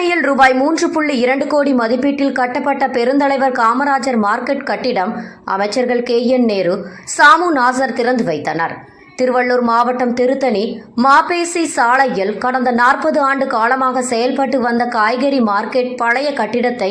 ரூபாய் மூன்று புள்ளி இரண்டு கோடி மதிப்பீட்டில் கட்டப்பட்ட பெருந்தலைவர் காமராஜர் மார்க்கெட் கட்டிடம் அமைச்சர்கள் கே என் நேரு சாமு நாசர் திறந்து வைத்தனர். திருவள்ளூர் மாவட்டம் திருத்தணி மாபேசி சாலையில் கடந்த நாற்பது ஆண்டு காலமாக செயல்பட்டு வந்த காய்கறி மார்க்கெட் பழைய கட்டிடத்தை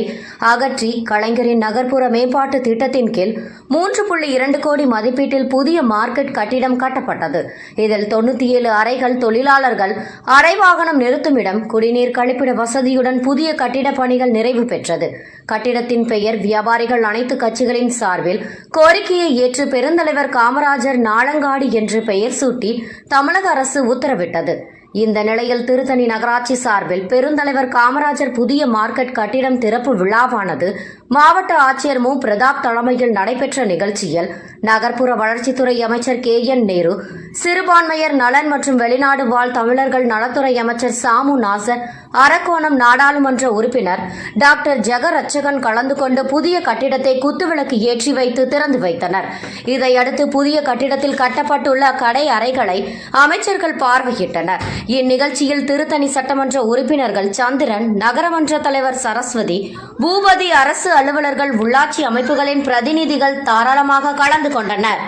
அகற்றி கலைஞரின் நகர்ப்புற மேம்பாட்டு திட்டத்தின் கீழ் மூன்று புள்ளி இரண்டு கோடி மதிப்பீட்டில் புதிய மார்க்கெட் கட்டிடம் கட்டப்பட்டது. இதில் தொண்ணூற்றி ஏழு அறைகள் தொழிலாளர்கள் அறை வாகனம் நிறுத்துமிடம் குடிநீர் கழிப்பிட வசதியுடன் புதிய கட்டிட பணிகள் நிறைவு பெற்றது. கட்டிடத்தின் பெயர் வியாபாரிகள் அனைத்து கட்சிகளின் சார்பில் கோரிக்கையை ஏற்று பெருந்தலைவர் காமராஜர் நாளங்காடி என்று பெயர் சூட்டி தமிழக அரசு உத்தரவிட்டது. இந்த நிலையில் திருத்தணி நகராட்சி சார்பில் பெருந்தலைவர் காமராஜர் புதிய மார்க்கெட் கட்டிடம் திறப்பு விழாவானது மாவட்ட ஆட்சியர் மு. பிரதாப் தலைமையில் நடைபெற்ற நிகழ்ச்சியில் நகர்ப்புற வளர்ச்சித்துறை அமைச்சர் கே என் நேரு சிறுபான்மையர் நலன் மற்றும் வெளிநாடு வாழ் தமிழர்கள் நலத்துறை அமைச்சர் சாமு நாசர் அரக்கோணம் நாடாளுமன்ற உறுப்பினர் டாக்டர் ஜெகரட்சகன் கலந்து கொண்டு புதிய கட்டிடத்தை குத்துவிளக்கு ஏற்றி வைத்து திறந்து வைத்தனர். இதையடுத்து புதிய கட்டிடத்தில் கட்டப்பட்டுள்ள கடை அறைகளை அமைச்சர்கள் பார்வையிட்டனர். இந்நிகழ்ச்சியில் திருத்தணி சட்டமன்ற உறுப்பினர்கள் சந்திரன் நகரமன்ற தலைவர் சரஸ்வதி பூபதி அரசு அலுவலர்கள் உள்ளாட்சி அமைப்புகளின் பிரதிநிதிகள் தாராளமாக கலந்து கொண்டனர்.